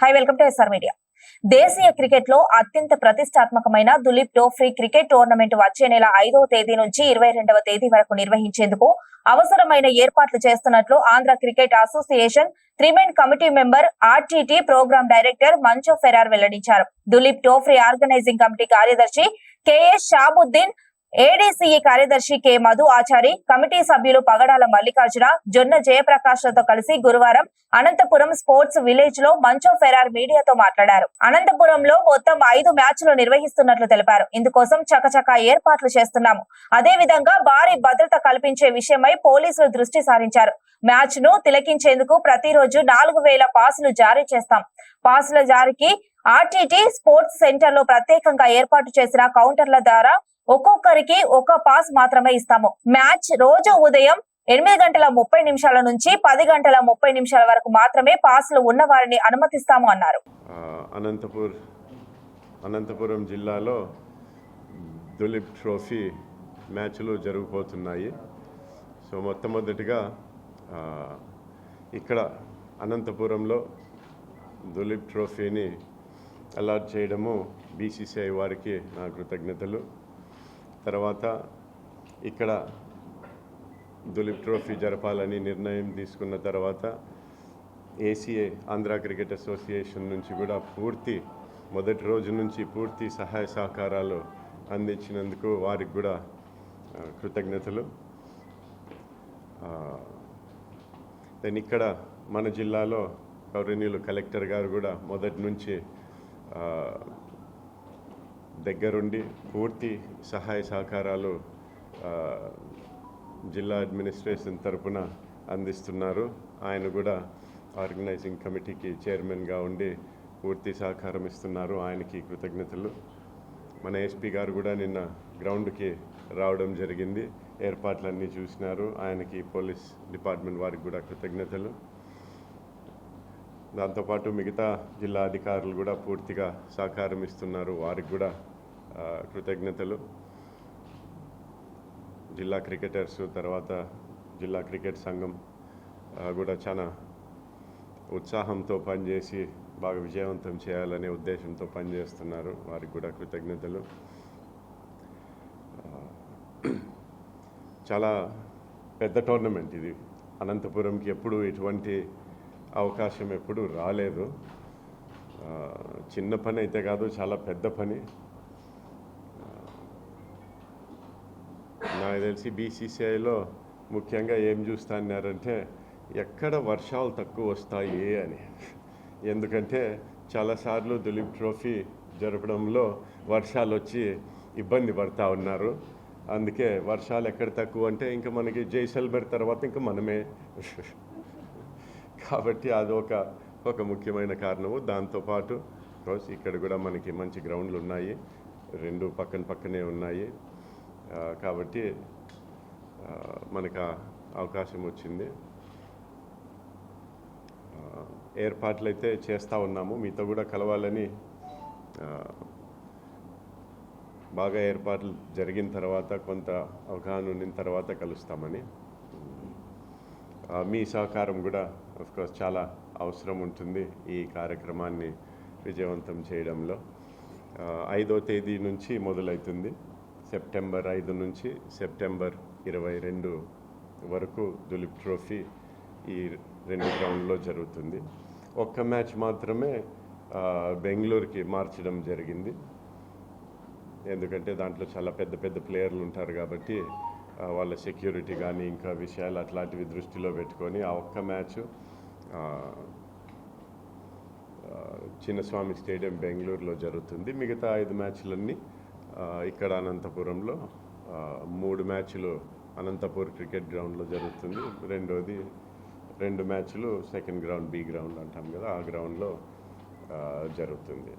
Hi welcome to S R media దేశీయ క్రికెట్లో అత్యంత ప్రతిష్టాత్మకమైన దులీప్ ట్రోఫీ క్రికెట్ టోర్నమెంట్ వచ్చే నెల ఐదవ తేదీ నుంచి ఇరవై రెండవ తేదీ వరకు నిర్వహించేందుకు అవసరమైన ఏర్పాట్లు చేస్తున్నట్లు Andhra cricket association three men committee member R T T programme director Mancho Ferrer వెల్లడించారు. దులీప్ టోఫ్రీ ఆర్గనైజింగ్ కమిటీ కార్యదర్శి K S Shabuddin A D C E కార్యదర్శి కె. మధు ఆచారి కమిటీ సభ్యులు పగడాల మల్లికార్జున జొన్న జయప్రకాష్లతో కలిసి గురువారం అనంతపురం స్పోర్ట్స్ విలేజ్లో మంచో ఫెరార్ మీడియాతో మాట్లాడారు. అనంతపురంలో మొత్తం ఐదు మ్యాచ్లు నిర్వహిస్తున్నట్లు తెలిపారు. ఇందుకోసం చకచకా ఏర్పాట్లు చేస్తున్నాము. అదే విధంగా భారీ భద్రత కల్పించే విషయమై పోలీసులు దృష్టి సారించారు. మ్యాచ్ను తిలకించేందుకు ప్రతిరోజు నాలుగు వేల పాసులు జారీ చేస్తాం. పాసుల జారీకి ఆర్టీటీ స్పోర్ట్స్ సెంటర్లో ప్రత్యేకంగా ఏర్పాటు చేసిన కౌంటర్ల ద్వారా ఒక్కొక్కరికి ఒక పాస్ మాత్రమే ఇస్తాము. మ్యాచ్ రోజు ఉదయం ఎనిమిది గంటల ముప్పై నిమిషాల నుంచి పది గంటల ముప్పై నిమిషాల వరకు మాత్రమే పాసులు ఉన్న వారిని అనుమతిస్తాము అన్నారు. అనంతపుర్ అనంతపూర్ అనంతపురం జిల్లాలో దులీప్ ట్రోఫీ మ్యాచ్లు జరుగుపోతున్నాయి సో మొట్టమొదటిగా ఇక్కడ అనంతపురంలో దులీప్ ట్రోఫీని అలాట్ చేయడము బీసీసీఐ వారికి నా కృతజ్ఞతలు. తర్వాత ఇక్కడ దులీప్ ట్రోఫీ జరపాలని నిర్ణయం తీసుకున్న తర్వాత ఏసీఏ ఆంధ్ర క్రికెట్ అసోసియేషన్ నుంచి కూడా పూర్తి మొదటి రోజు నుంచి పూర్తి సహాయ సహకారాలు అందించినందుకు వారికి కూడా కృతజ్ఞతలు. దెన్ ఇక్కడ మన జిల్లాలో గౌరవనీయులు కలెక్టర్ గారు కూడా మొదటి నుంచి దగ్గరుండి పూర్తి సహాయ సహకారాలు జిల్లా అడ్మినిస్ట్రేషన్ తరపున అందిస్తున్నారు. ఆయన కూడా ఆర్గనైజింగ్ కమిటీకి చైర్మన్గా ఉండి పూర్తి సహకారం ఇస్తున్నారు. ఆయనకి కృతజ్ఞతలు. మన ఎస్పీ గారు కూడా నిన్న గ్రౌండ్కి రావడం జరిగింది. ఏర్పాట్లన్నీ చూసినారు. ఆయనకి పోలీస్ డిపార్ట్మెంట్ వారికి కూడా కృతజ్ఞతలు. దాంతోపాటు మిగతా జిల్లా అధికారులు కూడా పూర్తిగా సహకారం ఇస్తున్నారు. వారికి కూడా కృతజ్ఞతలు. జిల్లా క్రికెటర్స్ తర్వాత జిల్లా క్రికెట్ సంఘం కూడా చాలా ఉత్సాహంతో పనిచేసి బాగా విజయవంతం చేయాలనే ఉద్దేశంతో పనిచేస్తున్నారు. వారికి కూడా కృతజ్ఞతలు. చాలా పెద్ద టోర్నమెంట్ ఇది. అనంతపురంకి ఎప్పుడు ఇటువంటి అవకాశం ఎప్పుడు రాలేదు. చిన్న పని అయితే కాదు చాలా పెద్ద పని. నాకు తెలిసి బీసీసీఐలో ముఖ్యంగా ఏం చూస్తున్నారంటే ఎక్కడ వర్షాలు తక్కువ వస్తాయి అని. ఎందుకంటే చాలాసార్లు దులీప్ ట్రోఫీ జరపడంలో వర్షాలు వచ్చి ఇబ్బంది పడతా ఉన్నారు. అందుకే వర్షాలు ఎక్కడ తక్కువ అంటే ఇంకా మనకి జైసల్మేర్ తర్వాత ఇంకా మనమే. కాబట్టి అదొక ఒక ముఖ్యమైన కారణము. దాంతోపాటు కోర్స్ ఇక్కడ కూడా మనకి మంచి గ్రౌండ్లు ఉన్నాయి రెండు పక్కన పక్కనే ఉన్నాయి. కాబట్టి మనకు అవకాశం వచ్చింది. ఏర్పాట్లు అయితే చేస్తూ ఉన్నాము. మీతో కూడా కలవాలని బాగా ఏర్పాట్లు జరిగిన తర్వాత కొంత అవగాహన ఉన్న తర్వాత కలుస్తామని. మీ సహకారం కూడా అఫ్కోర్స్ చాలా అవసరం ఉంటుంది ఈ కార్యక్రమాన్ని విజయవంతం చేయడంలో. ఐదో తేదీ నుంచి మొదలవుతుంది సెప్టెంబర్ ఐదు నుంచి సెప్టెంబర్ ఇరవై రెండు వరకు దులీప్ ట్రోఫీ ఈ రెండు గ్రౌండ్లో జరుగుతుంది. ఒక్క మ్యాచ్ మాత్రమే బెంగళూరుకి మార్చడం జరిగింది. ఎందుకంటే దాంట్లో చాలా పెద్ద పెద్ద ప్లేయర్లు ఉంటారు కాబట్టి వాళ్ళ సెక్యూరిటీ కానీ ఇంకా విషయాలు అట్లాంటివి దృష్టిలో పెట్టుకొని ఆ ఒక్క మ్యాచ్ చిన్నస్వామి స్టేడియం బెంగళూరులో జరుగుతుంది. మిగతా ఐదు మ్యాచ్లన్నీ ఇక్కడ అనంతపురంలో మూడు మ్యాచ్లు అనంతపూర్ క్రికెట్ గ్రౌండ్లో జరుగుతుంది. రెండోది రెండు మ్యాచ్లు సెకండ్ గ్రౌండ్ బి గ్రౌండ్ అంటాం కదా ఆ గ్రౌండ్లో జరుగుతుంది.